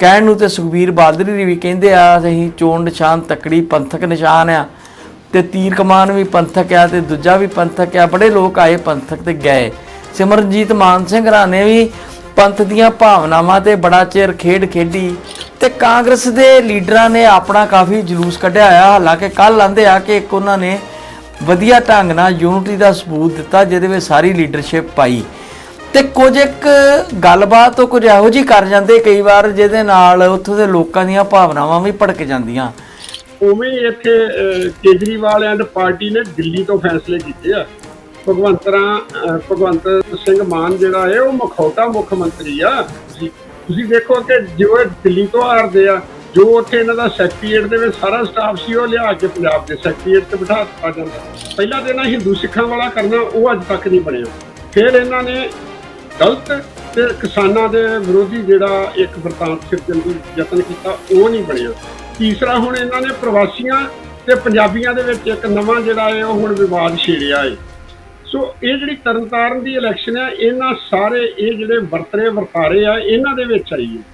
ਕਹਿਣ ਨੂੰ ਤੇ ਸੁਖਬੀਰ ਬਾਦਰੀ ਵੀ ਕਹਿੰਦੇ ਆ, ਅਸੀਂ ਚੋਣ ਨਿਸ਼ਾਨ ਤਕੜੀ ਪੰਥਕ ਨਿਸ਼ਾਨ ਆ ਤੇ ਤੀਰ ਕਮਾਨ ਵੀ ਪੰਥਕ ਆ ਤੇ ਦੂਜਾ ਵੀ ਪੰਥਕ ਆ, ਬੜੇ ਲੋਕ ਆਏ ਪੰਥਕ ਤੇ ਗਏ। ਸਿਮਰਨਜੀਤ ਮਾਨ ਸਿੰਘ ਰਾਣੇ ਵੀ ਪੰਥ ਦੀਆਂ ਭਾਵਨਾਵਾਂ ਤੇ ਬੜਾ ਚਿਰ ਖੇਡ ਖੇਡੀ ਤੇ ਕਾਂਗਰਸ ਦੇ ਲੀਡਰਾਂ ਨੇ ਆਪਣਾ ਕਾਫੀ ਜਲੂਸ ਕੱਢਿਆ ਆ। ਹਾਲਾਂਕਿ ਕੱਲ ਆਂਦੇ ਆ ਕਿ ਇੱਕ ਉਹਨਾਂ ਨੇ ਵਧੀਆ ਢੰਗ ਨਾਲ ਯੂਨਿਟੀ ਦਾ ਸਬੂਤ ਦਿੱਤਾ, ਜਿਹਦੇ ਵਿੱਚ ਸਾਰੀ ਲੀਡਰਸ਼ਿਪ ਪਾਈ। ਤੇ ਕੁਝ ਇੱਕ ਗੱਲਬਾਤ ਤੋਂ ਕੁਝ ਇਹੋ ਜੀ ਕਰ ਜਾਂਦੇ ਕਈ ਵਾਰ ਜਿਹਦੇ ਨਾਲ ਉੱਥੋਂ ਦੇ ਲੋਕਾਂ ਦੀਆਂ ਭਾਵਨਾਵਾਂ ਵੀ ਭੜਕ ਜਾਂਦੀਆਂ। ਉਵੇਂ ਇੱਥੇ ਕੇਜਰੀਵਾਲ ਐਂਡ ਪਾਰਟੀ ਨੇ ਦਿੱਲੀ ਤੋਂ ਫੈਸਲੇ ਕੀਤੇ ਆ। ਭਗਵੰਤ ਰਾਂ ਭਗਵੰਤ ਸਿੰਘ ਮਾਨ ਜਿਹੜਾ ਹੈ, ਉਹ ਮਖੌਟਾ ਮੁੱਖ ਮੰਤਰੀ ਆ। ਤੁਸੀਂ ਤੁਸੀਂ ਦੇਖੋ ਕਿ ਜੋ ਇਹ ਦਿੱਲੀ ਤੋਂ ਆਰਦੇ ਆ, ਜੋ ਉੱਥੇ ਇਹਨਾਂ ਦਾ ਸੈਕਟਰੀਏਟ ਦੇ ਵਿੱਚ ਸਾਰਾ ਸਟਾਫ ਸੀ, ਉਹ ਲਿਆ ਕੇ ਪੰਜਾਬ ਦੇ ਸੈਕਟਰੀਏਟ ਤੇ ਬਿਠਾ ਦਿੱਤਾ ਜਾਂਦਾ। ਪਹਿਲਾਂ ਤੇ ਇਹਨਾਂ ਹਿੰਦੂ ਸਿੱਖਾਂ ਵਾਲਾ ਕਰਨਾ, ਉਹ ਅੱਜ ਤੱਕ ਨਹੀਂ ਬਣਿਆ। ਫਿਰ ਇਹਨਾਂ ਨੇ ਗਲਤ ਤੇ ਕਿਸਾਨਾਂ ਦੇ ਵਿਰੋਧੀ ਜਿਹੜਾ ਇੱਕ ਵਰਤਾਂਤ ਸਿਰਜਣ ਦੀ ਯਤਨ ਕੀਤਾ, ਉਹ ਨਹੀਂ ਬਣਿਆ। ਤੀਸਰਾ ਹੁਣ ਇਹਨਾਂ ਨੇ ਪ੍ਰਵਾਸੀਆਂ ਤੇ ਪੰਜਾਬੀਆਂ ਦੇ ਵਿੱਚ ਇੱਕ ਨਵਾਂ ਜਿਹੜਾ ਹੈ, ਉਹ ਹੁਣ ਵਿਵਾਦ ਛੇੜਿਆ ਹੈ। ਸੋ ਇਹ ਜਿਹੜੀ ਤਰਨਤਾਰਨ ਦੀ ਇਲੈਕਸ਼ਨ ਹੈ, ਇਹਨਾਂ ਸਾਰੇ ਇਹ ਜਿਹੜੇ ਵਰਤਰੇ ਵਰਤਾਰੇ ਆ, ਇਹਨਾਂ ਦੇ ਵਿੱਚ ਆਈ ਹੈ।